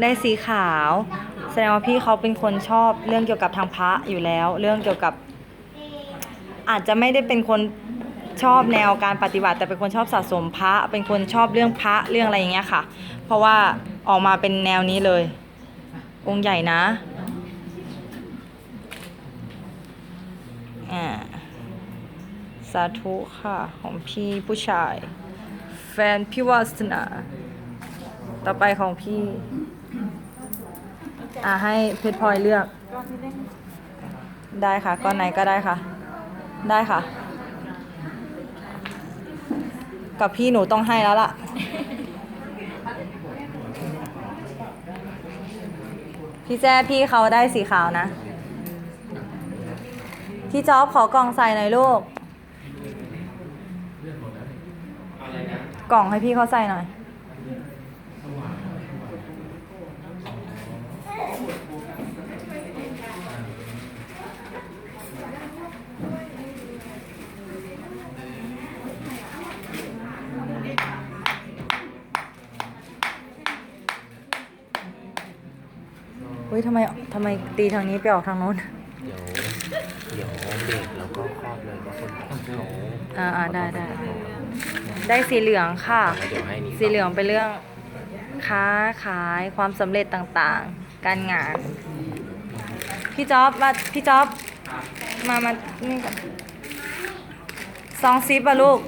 ได้สีขาว แสดงว่าพี่เขาเป็นคนชอบเรื่องเกี่ยวกับทางพระอยู่แล้ว เรื่องเกี่ยวกับ อาจจะไม่ได้เป็นคนชอบแนวการปฏิบัติ แต่เป็นคนชอบสะสมพระ เป็นคนชอบเรื่องพระเรื่องอะไรอย่างเงี้ยค่ะ เพราะว่าออกมาเป็นแนวนี้เลย องค์ใหญ่นะอ่าสาธุค่ะ ของพี่ผู้ชาย แฟนพี่วาสนา ต่อไปของพี่ อ่าให้เพชรพลอยเลือก ได้ค่ะก้อนไหนก็ได้ค่ะ ได้ค่ะ กับพี่หนูต้องให้แล้วล่ะ พี่แจ้พี่เขาได้สีขาวนะ พี่จ๊อบขอกล่องใส่หน่อยลูก กล่องให้พี่เขาใส่หน่อย เฮ้ยทำไมทำไมตีทางนี้ไปออกทางโน้น เดี๋ยวเดี๋ยวเด็กแล้วก็ครอบเลยก็าคนขับเอ่าอ่าได้ได้ ได้สีเหลืองค่ะสีเหลืองเป็นเรื่องค้าขายความสำเร็จต่างๆ การงาน พี่จ๊อบมาพี่จ๊อบมามาอซองซีปอะลูก